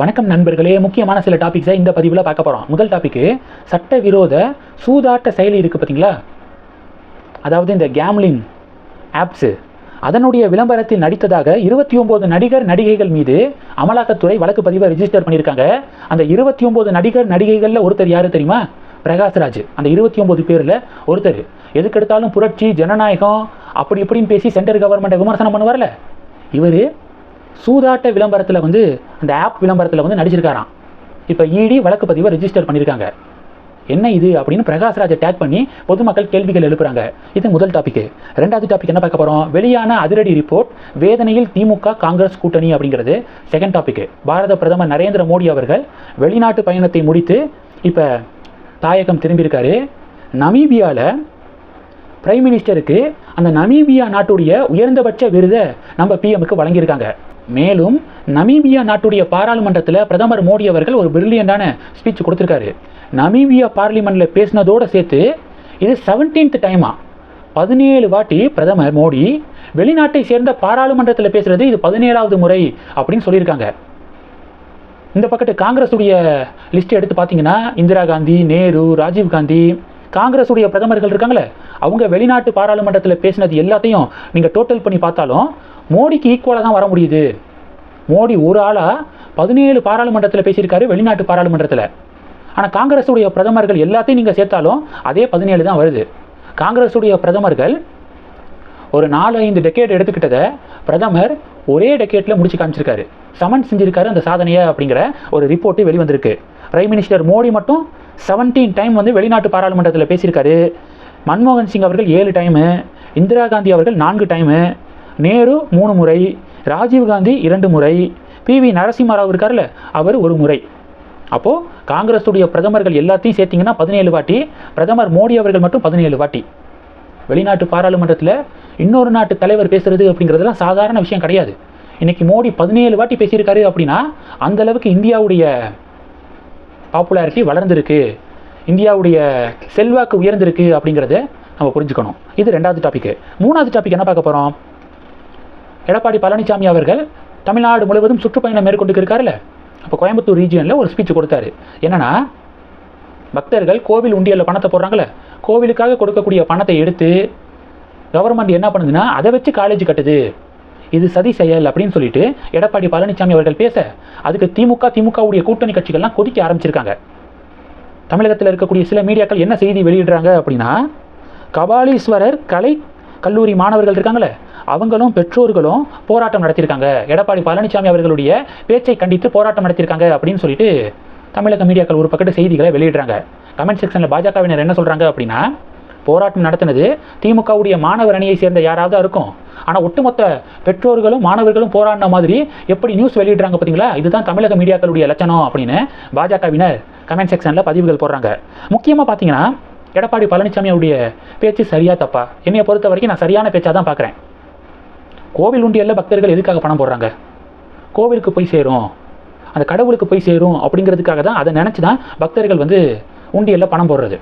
வணக்கம் நண்பர்களே. முக்கியமான சில டாபிக்ஸை இந்த பதிவில் பார்க்க போகிறோம் முதல் டாபிக்கு சட்டவிரோத சூதாட்ட செயலி இருக்குது பார்த்தீங்களா அதாவது இந்த கேம்லிங் ஆப்ஸு அதனுடைய விளம்பரத்தில் நடித்ததாக இருபத்தி ஒம்பது நடிகர் நடிகைகள் மீது அமலாக்கத்துறை வழக்கு பதிவை ரிஜிஸ்டர் பண்ணியிருக்காங்க. அந்த இருபத்தி ஒம்பது நடிகர் நடிகைகளில் ஒருத்தர் யார் தெரியுமா? பிரகாஷ்ராஜ் அந்த இருபத்தி ஒம்பது பேரில் ஒருத்தர். எதுக்கெடுத்தாலும் புரட்சி ஜனநாயகம் அப்படி இப்படின்னு பேசி சென்ட்ரல் கவர்மெண்ட்டை விமர்சனம் பண்ணுவார்ல. இவர் சூதாட்ட விளம்பரத்தில் வந்து அந்த ஆப் விளம்பரத்தில் வந்து நடிச்சிருக்காராம். இப்போ இடி வழக்கு பதிவை ரிஜிஸ்டர் பண்ணியிருக்காங்க என்ன இது அப்படின்னு பிரகாஷ்ராஜை டேக் பண்ணி பொதுமக்கள் கேள்விகள் எழுப்புறாங்க. இது முதல் டாபிக் ரெண்டாவது டாபிக் என்ன பார்க்க போகிறோம் வெளியான அதிரடி ரிப்போர்ட் வேதனையில் திமுக காங்கிரஸ் கூட்டணி அப்படிங்கிறது. செகண்ட் டாபிக் பாரத பிரதமர் நரேந்திர மோடி அவர்கள் வெளிநாட்டு பயணத்தை முடித்து இப்போ தாயகம் திரும்பியிருக்காரு. நமீபியாவில் பிரைம் மினிஸ்டருக்கு அந்த நமீபியா நாட்டுடைய உயர்ந்தபட்ச விருதை நம்ம பிஎம்க்கு வழங்கியிருக்காங்க. மேலும் நமீபியா நாட்டுடைய பாராளுமன்றத்தில் பிரதமர் மோடி அவர்கள் ஒரு பிரில்லியண்டான ஸ்பீச் கொடுத்துருக்காரு. நமீபியா பார்லிமெண்ட்டில் பேசினதோடு சேர்த்து இது செவன்டீன்த் டைமா பதினேழு வாட்டி பிரதமர் மோடி வெளிநாட்டை சேர்ந்த பாராளுமன்றத்தில் பேசுகிறது இது பதினேழாவது முறை அப்படின்னு சொல்லியிருக்காங்க. இந்த பக்கத்து காங்கிரஸுடைய லிஸ்ட் எடுத்து பார்த்தீங்கன்னா இந்திரா காந்தி நேரு ராஜீவ் காந்தி காங்கிரஸுடைய பிரதமர்கள் இருக்காங்களே அவங்க வெளிநாட்டு பாராளுமன்றத்தில் பேசினது எல்லாத்தையும் நீங்கள் டோட்டல் பண்ணி பார்த்தாலும் மோடிக்கு ஈக்குவலாக தான் வர முடியுது. மோடி ஒரு ஆளாக பதினேழு பாராளுமன்றத்தில் பேசியிருக்காரு வெளிநாட்டு பாராளுமன்றத்தில். ஆனால் காங்கிரஸுடைய பிரதமர்கள் எல்லாத்தையும் நீங்கள் சேர்த்தாலும் அதே பதினேழு தான் வருது. காங்கிரஸுடைய பிரதமர்கள் ஒரு நாலு ஐந்து டெக்கேட் எடுத்துக்கிட்டதை பிரதமர் ஒரே டெக்கேட்டில் முடிச்சு காமிச்சிருக்காரு. சமன் செஞ்சிருக்காரு அந்த சாதனையை அப்படிங்கிற ஒரு ரிப்போர்ட்டு வெளிவந்திருக்கு. பிரைம் மினிஸ்டர் மோடி மட்டும் செவன்டீன் டைம் வந்து வெளிநாட்டு பாராளுமன்றத்தில் பேசியிருக்காரு. மன்மோகன் சிங் அவர்கள் ஏழு டைமு இந்திரா காந்தி அவர்கள் நான்கு டைமு நேரு மூணு முறை ராஜீவ் காந்தி இரண்டு முறை பி வி நரசிம்மராவ் இருக்கார்ல அவர் ஒரு முறை. அப்போது காங்கிரஸுடைய பிரதமர்கள் எல்லாத்தையும் சேர்த்திங்கன்னா பதினேழு வாட்டி பிரதமர் மோடி அவர்கள் மட்டும் பதினேழு வாட்டி. வெளிநாட்டு பாராளுமன்றத்தில் இன்னொரு நாட்டு தலைவர் பேசுறது அப்படிங்கிறதுலாம் சாதாரண விஷயம் கிடையாது. இன்றைக்கி மோடி பதினேழு வாட்டி பேசியிருக்காரு அப்படின்னா அந்த அளவுக்கு இந்தியாவுடைய பாப்புலாரிட்டி வளர்ந்துருக்கு. இந்தியாவுடைய செல்வாக்கு உயர்ந்திருக்கு அப்படிங்கிறத நம்ம புரிஞ்சுக்கணும். இது ரெண்டாவது டாபிக் மூணாவது டாபிக் என்ன பார்க்க போகிறோம் எடப்பாடி பழனிசாமி அவர்கள் தமிழ்நாடு முழுவதும் சுற்றுப்பயணம் மேற்கொண்டு இருக்காருல்ல அப்போ கோயம்புத்தூர் ரீஜியனில் ஒரு ஸ்பீச் கொடுத்தாரு. என்னன்னா பக்தர்கள் கோவில் உண்டியலில் பணத்தை போடுறாங்களே கோவிலுக்காக கொடுக்கக்கூடிய பணத்தை எடுத்து கவர்மெண்ட் என்ன பண்ணுதுன்னா அதை வச்சு காலேஜ் கட்டுது. இது சதி செயல் அப்படின்னு சொல்லிட்டு எடப்பாடி பழனிசாமி அவர்கள் பேச அதுக்கு திமுக திமுகவுடைய கூட்டணி கட்சிகள்லாம் கொதிக்க ஆரம்பிச்சிருக்காங்க. தமிழகத்தில் இருக்கக்கூடிய சில மீடியாக்கள் என்ன செய்தி வெளியிடுறாங்க அப்படின்னா கபாலீஸ்வரர் கலை கல்லூரி மாணவர்கள் இருக்காங்களே அவங்களும் பெற்றோர்களும் போராட்டம் நடத்தியிருக்காங்க. எடப்பாடி பழனிசாமி அவர்களுடைய பேச்சை கண்டித்து போராட்டம் நடத்தியிருக்காங்க அப்படின்னு சொல்லிட்டு தமிழக மீடியாக்கள் ஒரு பக்கத்து செய்திகளை வெளியிடுறாங்க. கமெண்ட் செக்ஷனில் பாஜகவினர் என்ன சொல்கிறாங்க அப்படின்னா போராட்டம் நடத்தினது திமுகவுடைய மாணவர் அணியை சேர்ந்த யாராவது இருக்கும். ஆனால் ஒட்டுமொத்த பெற்றோர்களும் மாணவர்களும் போராடின மாதிரி எப்படி நியூஸ் வெளியிடுறாங்க பார்த்தீங்களா? இதுதான் தமிழக மீடியாக்களுடைய லட்சணம் அப்படின்னு பாஜகவினர் கமெண்ட் செக்ஷனில் பதிவுகள் போடுறாங்க. முக்கியமாக பார்த்தீங்கன்னா எடப்பாடி பழனிசாமி அவருடைய பேச்சு சரியா தப்பா? என்னையை பொறுத்த வரைக்கும் நான் சரியான பேச்சாக தான் பார்க்குறேன். கோவில் உண்டியல்ல பக்தர்கள் எதுக்காக பணம் போடுறாங்க? கோவிலுக்கு போய் சேரும். அந்த கடவுளுக்கு போய் சேரும் அப்படிங்கிறதுக்காக தான் அதை நினச்சி தான் பக்தர்கள் வந்து உண்டியல்ல பணம் போடுறது.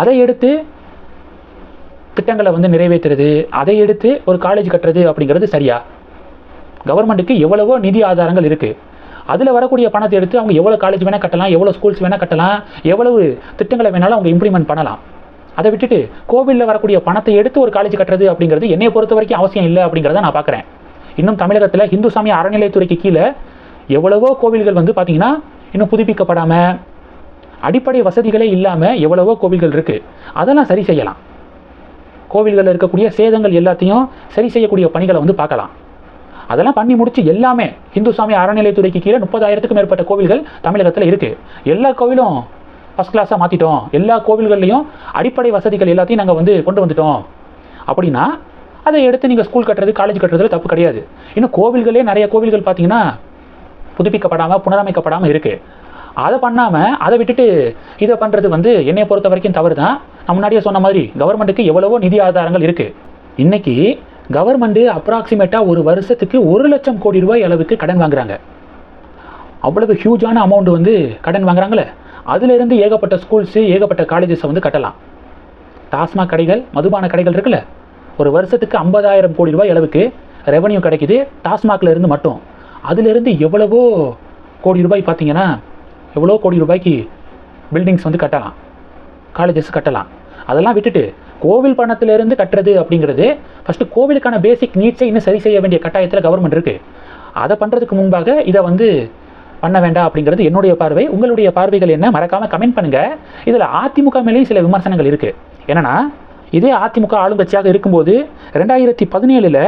அதை எடுத்து திட்டங்களை வந்து நிறைவேற்றுறது அதை எடுத்து ஒரு காலேஜ் கட்டுறது அப்படிங்கிறது சரியா? கவர்மெண்ட்டுக்கு எவ்வளவோ நிதி ஆதாரங்கள் இருக்குது அதில் வரக்கூடிய பணத்தை எடுத்து அவங்க எவ்வளோ காலேஜ் வேணால் கட்டலாம் எவ்வளோ ஸ்கூல்ஸ் வேணால் கட்டலாம் எவ்வளவு திட்டங்களை வேணாலும் அவங்க இம்ப்ளிமெண்ட் பண்ணலாம். அதை விட்டுட்டு கோவிலில் வரக்கூடிய பணத்தை எடுத்து ஒரு காலேஜ் கட்டுறது அப்படிங்கிறது என்னை பொறுத்த வரைக்கும் அவசியம் இல்லை அப்படிங்கிறத நான் பார்க்குறேன். இன்னும் தமிழகத்தில் இந்து சமய அறநிலைத்துறைக்கு கீழே எவ்வளவோ கோவில்கள் வந்து பார்த்திங்கன்னா இன்னும் புதுப்பிக்கப்படாமல் அடிப்படை வசதிகளே இல்லாமல் எவ்வளவோ கோவில்கள் இருக்குது அதெல்லாம் சரி செய்யலாம். கோவில்களில் இருக்கக்கூடிய சேதங்கள் எல்லாத்தையும் சரி செய்யக்கூடிய பணிகளை வந்து பார்க்கலாம். அதெல்லாம் பண்ணி முடிச்சு எல்லாமே இந்து சாமி அறநிலைத்துறைக்கு கீழே முப்பதாயிரத்துக்கும் மேற்பட்ட கோவில்கள் தமிழகத்தில் இருக்குது எல்லா கோவிலும் ஃபஸ்ட் கிளாஸாக மாற்றிட்டோம் எல்லா கோவில்கள்லையும் அடிப்படை வசதிகள் எல்லாத்தையும் நாங்கள் வந்து கொண்டு வந்துட்டோம். அப்படின்னா அதை எடுத்து நீங்கள் ஸ்கூல் கட்டுறது காலேஜ் கட்டுறதுல தப்பு கிடையாது. இன்னும் கோவில்களே நிறைய கோவில்கள் பார்த்தீங்கன்னா புதுப்பிக்கப்படாமல் புனரமைக்கப்படாமல் இருக்குது அதை பண்ணாமல் அதை விட்டுட்டு இதை பண்ணுறது வந்து என்னை பொறுத்த வரைக்கும் தவறு தான் நான் முன்னாடியே சொன்ன மாதிரி கவர்மெண்ட்டுக்கு எவ்வளவோ நிதி ஆதாரங்கள் இருக்குது இன்றைக்கி கவர்மெண்ட்டு அப்ராக்சிமேட்டாக ஒரு வருஷத்துக்கு ஒரு லட்சம் கோடி ரூபாய் அளவுக்கு கடன் வாங்குறாங்க. அவ்வளவு ஹியூஜான அமௌண்ட் வந்து கடன் வாங்குறாங்களே. அதிலிருந்து ஏகப்பட்ட ஸ்கூல்ஸு ஏகப்பட்ட காலேஜஸை வந்து கட்டலாம். டாஸ்மாக் கடைகள் மதுபான கடைகள் இருக்குல்ல. ஒரு வருஷத்துக்கு ஐம்பதாயிரம் கோடி ரூபாய் அளவுக்கு ரெவன்யூ கிடைக்குது. டாஸ்மாக்ல இருந்து மட்டும். அதிலிருந்து எவ்வளவோ கோடி ரூபாய் பார்த்தீங்கன்னா எவ்வளோ கோடி ரூபாய்க்கு பில்டிங்ஸ் வந்து கட்டலாம்? காலேஜஸ் கட்டலாம். அதெல்லாம் விட்டுட்டு கோவில் பணத்திலிருந்து கட்டுறது அப்படிங்கிறது ஃபஸ்ட்டு கோவிலுக்கான பேசிக் நீட்ஸை இன்னும் சரி செய்ய வேண்டிய கட்டாயத்தில் கவர்மெண்ட் இருக்குது அதை பண்ணுறதுக்கு முன்பாக இதை வந்து பண்ண வேண்டாம் அப்படிங்கிறது என்னுடைய பார்வை. உங்களுடைய பார்வைகள் என்ன? மறக்காமல் கமெண்ட் பண்ணுங்கள் இதில் அதிமுக மேலேயும் சில விமர்சனங்கள் இருக்குது என்னன்னா இதே அதிமுக ஆளுங்கட்சியாக இருக்கும்போது ரெண்டாயிரத்தி பதினேழில்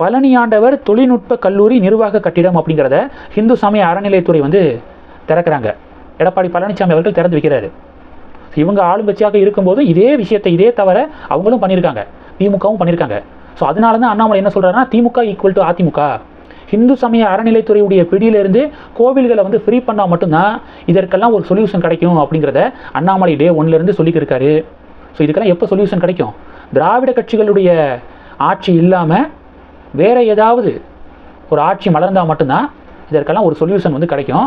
பழனி ஆண்டவர் தொழில்நுட்ப கல்லூரி நிர்வாக கட்டிடம் அப்படிங்கிறத இந்து சமய அறநிலையத்துறை வந்து திறக்கிறாங்க. எடப்பாடி பழனிசாமி அவர்கள் திறந்து வைக்கிறாரு. இவங்க ஆளுங்கட்சியாக இருக்கும்போது இதே விஷயத்தை இதே தவிர அவங்களும் பண்ணியிருக்காங்க. திமுகவும் பண்ணியிருக்காங்க. ஸோ அதனால தான் அண்ணாமலை என்ன சொல்கிறாருன்னா திமுக ஈக்குவல் டு அதிமுக. இந்து சமய அறநிலைத்துறையுடைய பிடியிலிருந்து கோவில்களை வந்து ஃப்ரீ பண்ணால் மட்டும்தான் இதற்கெல்லாம் ஒரு சொல்யூஷன் கிடைக்கும் அப்படிங்கிறத அண்ணாமலை டே ஒன்லேருந்து சொல்லிக்கிருக்காரு. ஸோ இதுக்கெல்லாம் எப்போ சொல்யூஷன் கிடைக்கும்? திராவிட கட்சிகளுடைய ஆட்சி இல்லாமல் வேறு ஏதாவது ஒரு ஆட்சி மலர்ந்தால் மட்டும்தான் இதற்கெல்லாம் ஒரு சொல்யூஷன் வந்து கிடைக்கும்.